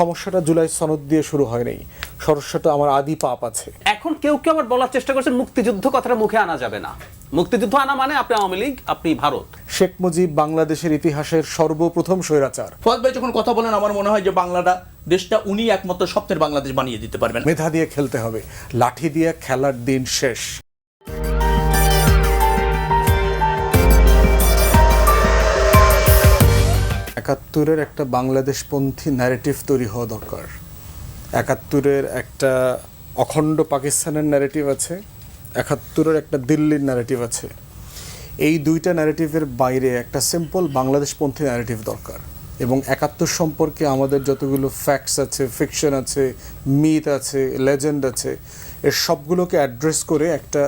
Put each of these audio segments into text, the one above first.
সমস্যাটা জুলাই সনদ দিয়ে শুরু হয় হয়নি সমস্যাটা আমার আদি পাপ আছে। এখন কেউ কেউ আবার বলার চেষ্টা করছেন মুক্তিযুদ্ধ কথাটা মুখে আনা যাবে না। মুক্তিযুদ্ধ আনা মানে আপনি আওয়ামী লীগ আপনি ভারত। শেখ মুজিব বাংলাদেশের ইতিহাসের সর্বপ্রথম স্বৈরাচার। ফয়াদ ভাই যখন কথা বলেন আমার মনে হয় যে বাংলাটা দেশটা উনি একমাত্র স্বপ্নের বাংলাদেশ বানিয়ে দিতে পারবেন। মেধা দিয়ে খেলতে হবে লাঠি দিয়ে খেলার দিন শেষ। একাত্তরের একটা বাংলাদেশপন্থী ন্যারেটিভ তৈরি হওয়া দরকার। একাত্তরের একটা অখণ্ড পাকিস্তানের ন্যারেটিভ আছে, একাত্তরের একটা দিল্লির ন্যারেটিভ আছে। এই দুইটা ন্যারেটিভের বাইরে একটা সিম্পল বাংলাদেশপন্থী ন্যারেটিভ দরকার এবং একাত্তর সম্পর্কে আমাদের যতগুলো ফ্যাক্টস আছে ফিকশন আছে মিথ আছে লেজেন্ড আছে, এর সবগুলোকে অ্যাড্রেস করে একটা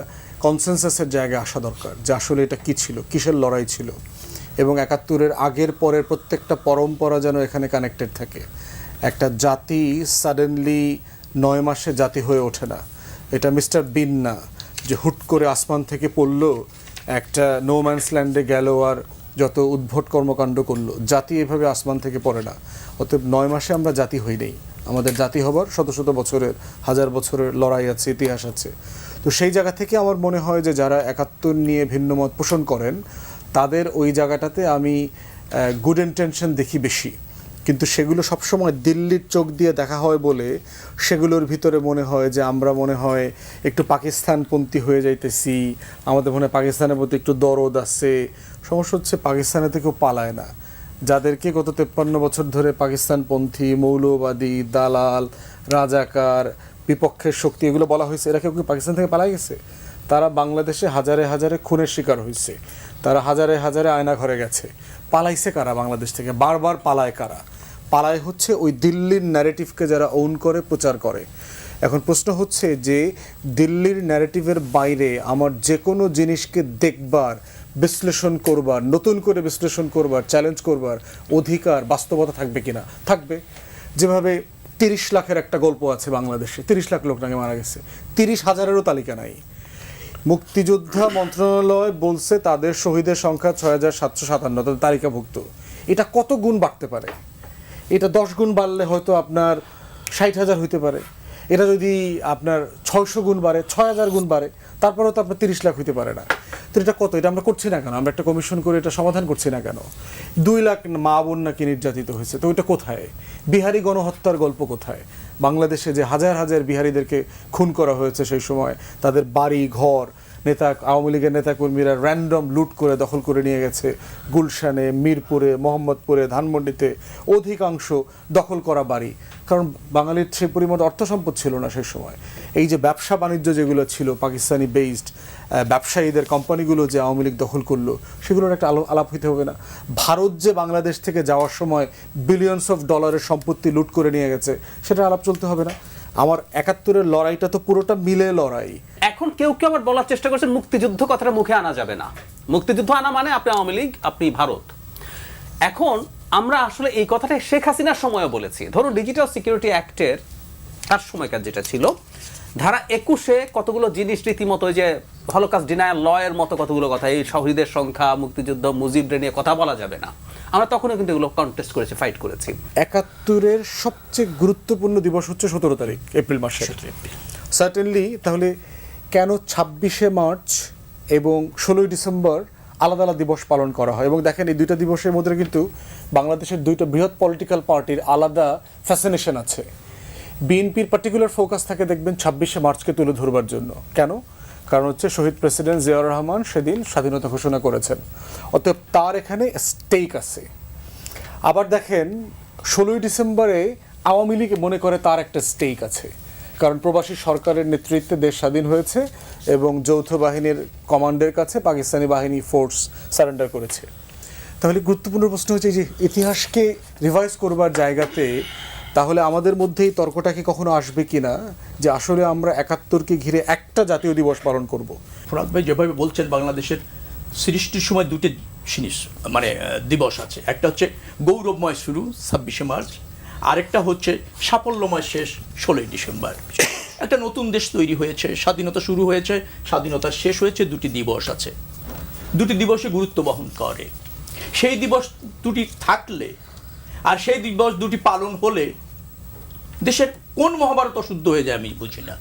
কনসেনসাসের জায়গায় আসা দরকার যে আসলে এটা কী ছিল, কিসের লড়াই ছিল। এবং একাত্তরের আগের পরের প্রত্যেকটা পরম্পরা যেন এখানে কানেক্টেড থাকে। একটা জাতি সাডেনলি নয় মাসে জাতি হয়ে ওঠে না। এটা মিস্টার বিন না, যে হুট করে আসমান থেকে পড়ল, একটা নো ম্যানস ল্যান্ডে গেল আর যত উদ্ভট কর্মকাণ্ড করল, জাতি এভাবে আসমান থেকে পড়ে না। অতএব নয় মাসে আমরা জাতি হই নেই। আমাদের জাতি হবার শত শত বছরের, হাজার বছরের লড়াই আছে, ইতিহাস আছে। তো সেই জায়গা থেকে আমার মনে হয় যে যারা একাত্তর নিয়ে ভিন্ন মত পোষণ করেন তাদের ওই জায়গাটাতে আমি গুড ইন্টেনশন দেখি বেশি। কিন্তু সেগুলো সবসময় দিল্লির চোখ দিয়ে দেখা হয় বলে সেগুলোর ভিতরে মনে হয় যে আমরা মনে হয় একটু পাকিস্তানপন্থী হয়ে যাইতেছি, আমাদের মনে হয় পাকিস্তানের প্রতি একটু দরদ আছে। সমস্যা হচ্ছে পাকিস্তানে থেকেও পালায় না। যাদেরকে গত তেপ্পান্ন বছর ধরে পাকিস্তানপন্থী, মৌলবাদী, দালাল, রাজাকার, বিপক্ষের শক্তি এগুলো বলা হয়েছে, এরা কেউ কি পাকিস্তান থেকে পালাই গেছে? তারা বাংলাদেশে হাজারে হাজারে খুনের শিকার হয়েছে। তারা হাজারে হাজারে আয়না ঘরে গেছে। পালাইছে কারা বাংলাদেশ থেকে? বারবার পালায় কারা? পালায় হচ্ছে ওই দিল্লির ন্যারেটিভকে যারা ওন করে, প্রচার করে। এখন প্রশ্ন হচ্ছে যে, দিল্লির ন্যারেটিভের বাইরে আমার যে কোনো জিনিসকে দেখবার, বিশ্লেষণ করবার, নতুন করে বিশ্লেষণ করবার চ্যালেঞ্জ করবার অধিকার, বাস্তবতা থাকবে কিনা? থাকবে। যেভাবে তিরিশ লাখের একটা গল্প আছে বাংলাদেশে, তিরিশ লাখ লোক নাকি মারা গেছে। তিরিশ হাজারেরও তালিকা নাই। মুক্তিযোদ্ধা মন্ত্রণালয় বলছে তাদের শহীদের সংখ্যা ছয় হাজার সাতশো সাতান্ন তালিকাভুক্ত। এটা কত গুণ বাড়তে পারে? এটা দশ গুণ বাড়লে হয়তো আপনার ষাট হাজার হইতে পারে। এটা যদি আপনার ছয়শো গুণ বাড়ে, ছয় হাজার গুণ বাড়ে, তারপরেও তো আপনার তিরিশ লাখ হইতে পারে না। তো এটা কত? এটা আমরা করছি না কেন? আমরা একটা কমিশন করে এটা সমাধান করছি না কেন? দুই লাখ মা বোন নাকি নির্যাতিত হয়েছে, তো ওইটা কোথায়? বিহারি গণহত্যার গল্প কোথায়? বাংলাদেশে যে হাজার হাজার বিহারিদেরকে খুন করা হয়েছে সেই সময়, তাদের বাড়ি, ঘর নেতা, আওয়ামী লীগের নেতাকর্মীরা র্যান্ডম লুট করে দখল করে নিয়ে গেছে গুলশানে, মিরপুরে, মোহাম্মদপুরে, ধানমন্ডিতে। অধিকাংশ দখল করা বাড়ি। কারণ বাঙালির সে পরিমাণ অর্থ সম্পদ ছিল না সেই সময়। এই যে ব্যবসা বাণিজ্য যেগুলো ছিল, পাকিস্তানি বেসড ব্যবসায়ীদের কোম্পানিগুলো যে আওয়ামী লীগ দখল করল, সেগুলোর একটা আলো আলাপ হইতে হবে না। ভারত যে বাংলাদেশ থেকে যাওয়ার সময় বিলিয়নস অফ ডলারের সম্পত্তি লুট করে নিয়ে গেছে সেটা আলাপ চলতে হবে না। আমার একাত্তরের লড়াইটা তো পুরোটা মিলে লড়াই। এখন কেউ কেউ আবার বলার চেষ্টা করছে, মুক্তিযুদ্ধ কথাটা মুখে আনা যাবে না। মুক্তিযুদ্ধ আনা মানে আপনি আওয়ামী লীগ, আপনি ভারত। এখন আমরা আসলে এই কথাটা শেখ হাসিনার সময়ও বলেছি। ধরুন ডিজিটাল সিকিউরিটি অ্যাক্টের তার সময়কার যেটা ছিল ধারা একুশে কতগুলো জিনিস রীতিমতো যে হলোকাস্ট ডিনায়াল লয়ের মতো কতগুলো কথা এই শহীদের সংখ্যা মুক্তিযুদ্ধ মুজিবরে নিয়ে কথা বলা যাবে না। আমরা তখনও কিন্তু এগুলো কন্টেস্ট করেছি ফাইট করেছি। একাত্তরের সবচেয়ে গুরুত্বপূর্ণ দিবস হচ্ছে সতেরো তারিখ এপ্রিল মাসে সার্টেনলি তাহলে কেন ছাব্বিশে মার্চ এবং ষোলোই ডিসেম্বর আলাদা আলাদা দিবস পালন করা হয়? এবং দেখেন এই দুইটা দিবসের মধ্যে কিন্তু বাংলাদেশের দুইটা বৃহৎ পলিটিক্যাল পার্টির আলাদা ফ্যাসিনেশন আছে। বিএনপির পার্টিকুলার ফোকাস থাকে দেখবেন ছাব্বিশে মার্চকে তুলে ধরবার জন্য। কেন? কারণ হচ্ছে শহীদ প্রেসিডেন্ট জিয়াউর রহমান সেদিন স্বাধীনতা ঘোষণা করেছেন। অতএব তার এখানে স্টেক আছে। আবার দেখেন, ষোলোই ডিসেম্বরে আওয়ামী লীগ মনে করে তার একটা স্টেক আছে। কারণ প্রবাসী সরকারের নেতৃত্বে দেশ স্বাধীন হয়েছে এবং যৌথ বাহিনীর কমান্ডের কাছে পাকিস্তানি বাহিনী ফোর্স সারেন্ডার করেছে। তাহলে গুরুত্বপূর্ণ প্রশ্ন হচ্ছে যে ইতিহাসকে রিভাইজ করবার জায়গাতে তাহলে আমাদের মধ্যে এই তর্কটা কি কখনো আসবে কিনা যে আসলে আমরা একাত্তরকে ঘিরে একটা জাতীয় দিবস পালন করব। ফরাদ ভাই যেভাবে বলছেন বাংলাদেশের সৃষ্টির সময় দুটি জিনিস মানে দিবস আছে। একটা হচ্ছে গৌরবময় শুরু, ছাব্বিশে মার্চ। আরেকটা হচ্ছে সাফল্যময় শেষ, ষোলোই ডিসেম্বর। একটা নতুন দেশ তৈরি হয়েছে, স্বাধীনতা শুরু হয়েছে, স্বাধীনতা শেষ হয়েছে, দুটি দিবস আছে। দুটি দিবসে গুরুত্ব বহন করে। সেই দিবস দুটি থাকলে আর সেই দিবস দুটি পালন হলে দেশের কোন মহাভারত অশুদ্ধ হয়ে যায় আমি বুঝি না।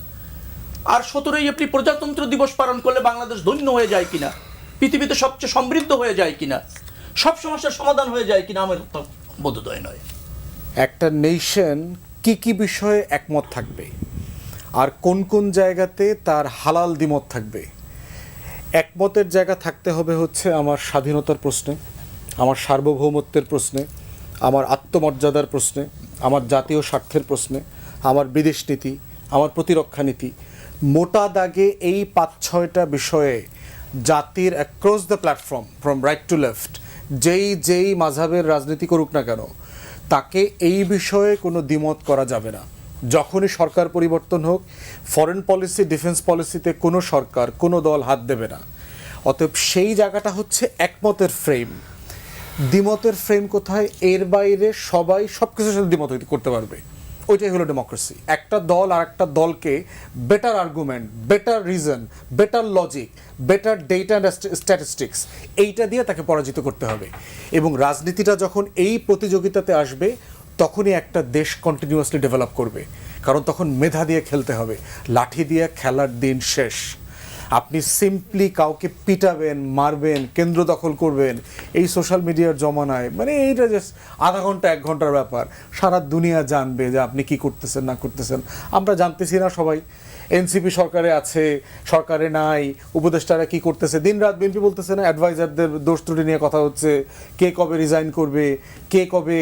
আর সতেরোই এপ্রিল প্রজাতন্ত্র দিবস পালন করলে বাংলাদেশ ধন্য হয়ে যায় কিনা? পৃথিবীতে সবচেয়ে সমৃদ্ধ হয়ে যায় কিনা? সব সমস্যার সমাধান হয়ে যায় কিনা আমার বোধোদয় নয়। একটা নেশন কি কি বিষয়ে একমত থাকবে? আর কোন কোন জায়গাতে তার হালাল দ্বিমত থাকবে? একমতের জায়গা থাকতে হবে হচ্ছে আমার স্বাধীনতার প্রশ্নে, আমার সার্বভৌমত্বের প্রশ্নে, আমার আত্মমর্যাদার প্রশ্নে আমার জাতীয় স্বার্থের প্রশ্নে, আমার বিদেশ নীতি, আমার প্রতিরক্ষা নীতি, মোটা দাগে এই পাঁচ ছয়টা বিষয়ে জাতির across the platform from right to left যেই যেই মাঝাবের রাজনীতি করুক না কেন, তাকে এই বিষয়ে কোনো দ্বিমত করা যাবে না। যখনই সরকার পরিবর্তন হোক ফরেন পলিসি ডিফেন্স পলিসিতে কোনো সরকার, কোনো দল হাত দেবে না। অতএব সেই জায়গাটা হচ্ছে একমতের ফ্রেম দ্বিমতের ফ্রেম কোথায়? এর বাইরে সবাই সব কিছুর সাথে দ্বিমত করতে পারবে। ওইটাই হলো ডেমোক্রেসি একটা দল আর একটা দলকে better argument better reason better logic better data statistics এইটা দিয়ে তাকে পরাজিত করতে হবে। এবং রাজনীতিটা যখন এই প্রতিযোগিতাতে আসবে, তখনই একটা দেশ কন্টিনিউয়াসলি ডেভেলপ করবে। কারণ তখন মেধা দিয়ে খেলতে হবে। লাঠি দিয়ে খেলার দিন শেষ। আপনি সিম্পলি কাউকে পিটাবেন, মারবেন, কেন্দ্র দখল করবেন এই সোশ্যাল মিডিয়ার জমানায় মানে এইটা জাস্ট আধা ঘণ্টা, এক ঘণ্টার ব্যাপার। সারা দুনিয়া জানবে যে আপনি কি করতেছেন, না করতেছেন। আমরা জানতেছি না সবাই। এনসিপি সরকারে আছে, সরকারে নাই, উপদেষ্টারা কি করতেছে? দিনরাত বিএনপি বলতেছে না অ্যাডভাইজারদের দোষ ত্রুটি নিয়ে কথা হচ্ছে, কে কবে রিজাইন করবে, কে কবে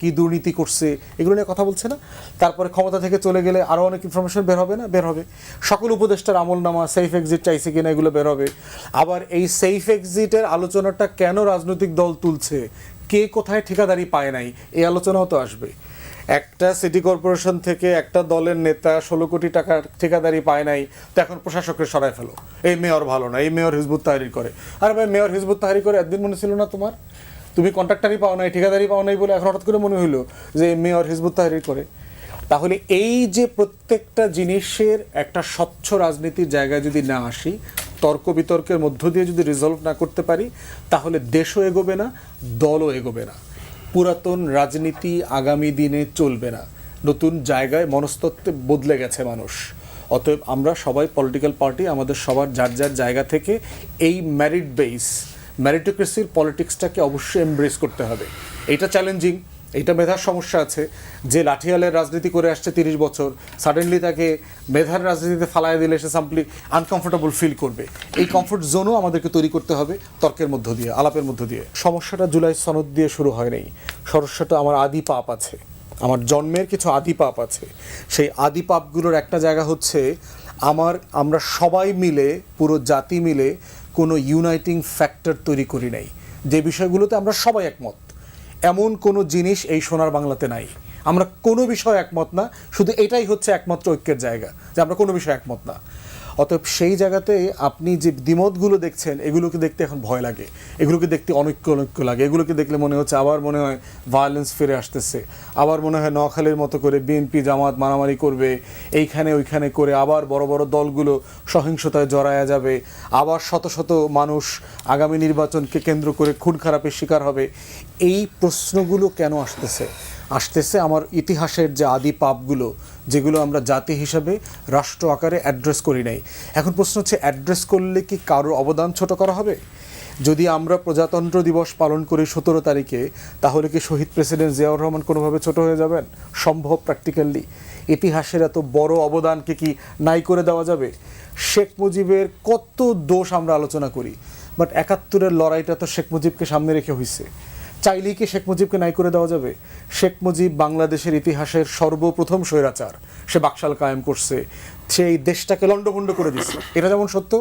কি দুর্নীতি করছে, এগুলো নিয়ে কথা বলছে না। তারপরে ক্ষমতা থেকে চলে গেলে আরও অনেক ইনফরমেশন বের হবে না? বের হবে। সকল উপদেষ্টার আমলনামা সেফ এক্সিট চাইছে কিনা এগুলো বের হবে। আবার এই সেফ এক্সিটের আলোচনাটা কেন রাজনৈতিক দল তুলছে? কে কোথায় ঠিকাদারি পায় নাই? এই আলোচনাও তো আসবে। একটা সিটি কর্পোরেশন থেকে একটা দলের নেতা ষোলো কোটি টাকার ঠিকাদারি পায় নাই, তো এখন প্রশাসকের সরায় ফেলো। এই মেয়র ভালো না, এই মেয়র হিজবুত তাহারি করে। আরে ভাই, মেয়র হিজবুত তাহারি করে একদিন মনে ছিল না তোমার? তুমি কন্ট্রাক্টারই পাও নাই, ঠিকাদারি পাও নাই বলে এখন হঠাৎ করে মনে হইল যে এই মেয়র হিজবুত তাহারি করে। তাহলে এই যে প্রত্যেকটা জিনিসের একটা স্বচ্ছ রাজনীতির জায়গায় যদি না আসি, তর্ক বিতর্কের মধ্য দিয়ে যদি রিজলভ না করতে পারি, তাহলে দেশও এগোবে না, দলও এগোবে না। পুরাতন রাজনীতি আগামী দিনে চলবে না। নতুন জায়গায় মনস্তত্ত্বে বদলে গেছে মানুষ। অতএব আমরা সবাই পলিটিক্যাল পার্টি আমাদের সবার যার যার জায়গা থেকে এই ম্যারিট বেস ম্যারিটোক্রেসির পলিটিক্সটাকে অবশ্যই এমব্রেস করতে হবে। এটা চ্যালেঞ্জিং এইটা মেধার সমস্যা আছে। যে লাঠিয়ালের রাজনীতি করে আসছে তিরিশ বছর সাডেনলি তাকে মেধার রাজনীতিতে ফালায় দিলে সে সাম্পলি আনকমফোর্টেবল ফিল করবে। এই কমফোর্ট জোনও আমাদেরকে তৈরি করতে হবে তর্কের মধ্য দিয়ে, আলাপের মধ্য দিয়ে। সমস্যাটা জুলাই সনদ দিয়ে শুরু হয় নাই। সমস্যাটা আমার আদি পাপ আছে। আমার জন্মের কিছু আদি পাপ আছে। সেই আদি পাপগুলোর একটা জায়গা হচ্ছে, আমার, আমরা সবাই মিলে, পুরো জাতি মিলে কোনো ইউনাইটিং ফ্যাক্টর তৈরি করি নাই। যে বিষয়গুলোতে আমরা সবাই একমত। এমন কোনো জিনিস এই সোনার বাংলাতে নাই। আমরা কোনো বিষয় একমত না, শুধু এটাই হচ্ছে একমাত্র ঐক্যের জায়গা, যে আমরা কোনো বিষয় একমত না। অতএব সেই জায়গাতে আপনি যে দ্বিমতগুলো দেখছেন, এগুলোকে দেখতে এখন ভয় লাগে। এগুলোকে দেখতে অনৈক্য অনৈক্য লাগে। এগুলোকে দেখলে মনে হচ্ছে আবার মনে হয় ভায়োলেন্স ফিরে আসতেছে। আবার মনে হয় নখালের মতো করে বিএনপি জামাত মারামারি করবে। এইখানে ওইখানে করে আবার বড় বড় দলগুলো সহিংসতায় জড়ায়া যাবে। আবার শত শত মানুষ আগামী নির্বাচনকে কেন্দ্র করে খুন খারাপের শিকার হবে। এই প্রশ্নগুলো কেন আসতেছে? আসতেছে আমার ইতিহাসের যে আদি পাপগুলো, যেগুলো আমরা জাতি হিসাবে রাষ্ট্র আকারে অ্যাড্রেস করি নাই। এখন প্রশ্ন হচ্ছে অ্যাড্রেস করলে কি কারোর অবদান ছোট করা হবে? যদি আমরা প্রজাতন্ত্র দিবস পালন করি সতেরো তারিখে, তাহলে কি শহীদ প্রেসিডেন্ট জিয়াউর রহমান কোনোভাবে ছোট হয়ে যাবেন? সম্ভব প্র্যাকটিক্যালি ইতিহাসের এত বড় অবদানকে কি নাই করে দেওয়া যাবে? শেখ মুজিবের কত দোষ আমরা আলোচনা করি বাট একাত্তরের লড়াইটা তো শেখ মুজিবকে সামনে রেখে হয়েছে চাইলেই কি শেখ মুজিবকে নাই করে দেওয়া যাবে? শেখ মুজিব বাংলাদেশের ইতিহাসের সর্বপ্রথম স্বৈরাচার। সে বাকশাল কায়েম করছে। সেই দেশটাকে লণ্ডভণ্ড করে দিচ্ছে এটা যেমন সত্য,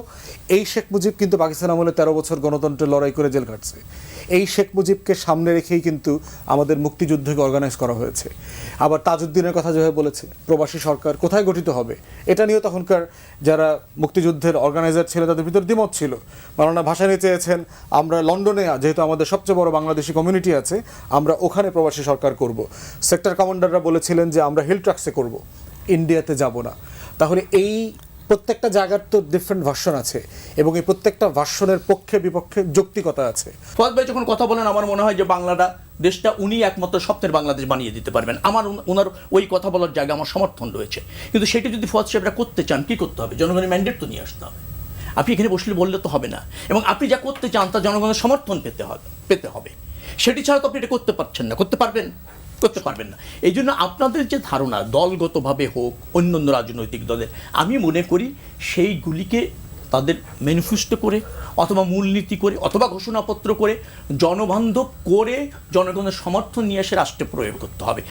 এই শেখ মুজিব কিন্তু পাকিস্তান আমলে তেরো বছর গণতন্ত্রের লড়াই করে জেল কাটছে। এই শেখ মুজিবকে সামনে রেখেই কিন্তু আমাদের মুক্তিযুদ্ধকে অর্গানাইজ করা হয়েছে। আবার তাজউদ্দিনের কথা যেভাবে বলেছে, প্রবাসী সরকার কোথায় গঠিত হবে? এটা নিয়েও তখনকার যারা মুক্তিযুদ্ধের অর্গানাইজার ছিল, তাদের ভিতর দ্বিমত ছিল। মাওলানা ভাসানি চেয়েছেন, আমরা লন্ডনে, যেহেতু আমাদের সবচেয়ে বড় বাংলাদেশি কমিউনিটি আছে, আমরা ওখানে প্রবাসী সরকার করব। সেক্টর কমান্ডাররা বলেছিলেন যে, আমরা হিল ট্রাক্সে করব। ইন্ডিয়াতে যাব না। তাহলে এই প্রত্যেকটা জায়গার তো ডিফারেন্ট ভার্সন আছে এবং এই প্রত্যেকটা ভার্সনের পক্ষে, বিপক্ষে যৌক্তিকতা আছে। ফয়াদ ভাই যখন কথা বলেন, আমার মনে হয় যে বাংলাটা, দেশটা উনি একমাত্র স্বপ্নের বাংলাদেশ বানিয়ে দিতে পারবেন। আমার ওনার ওই কথা বলার জায়গা আমার সমর্থন রয়েছে। কিন্তু সেটা যদি ফয়াদ সাহেবরা করতে চান, কি করতে হবে? জনগণের ম্যান্ডেট তো নিয়ে আসতে হবে। আপনি এখানে বসলে বললে তো হবে না। এবং আপনি যা করতে চান, তা জনগণের সমর্থন পেতে হবে পেতে হবে। সেটি ছাড়া তো আপনি এটা করতে পারছেন না। করতে পারবেন? করতে পারবেন না। এই জন্য আপনাদের যে ধারণা, দলগতভাবে হোক অন্য অন্য রাজনৈতিক দলের, আমি মনে করি সেইগুলিকে তাদের ম্যানিফেস্টো করে অথবা মূলনীতি করে অথবা ঘোষণাপত্র করে জনবান্ধব করে জনগণের সমর্থন নিয়ে এসে রাষ্ট্রে প্রয়োগ করতে হবে।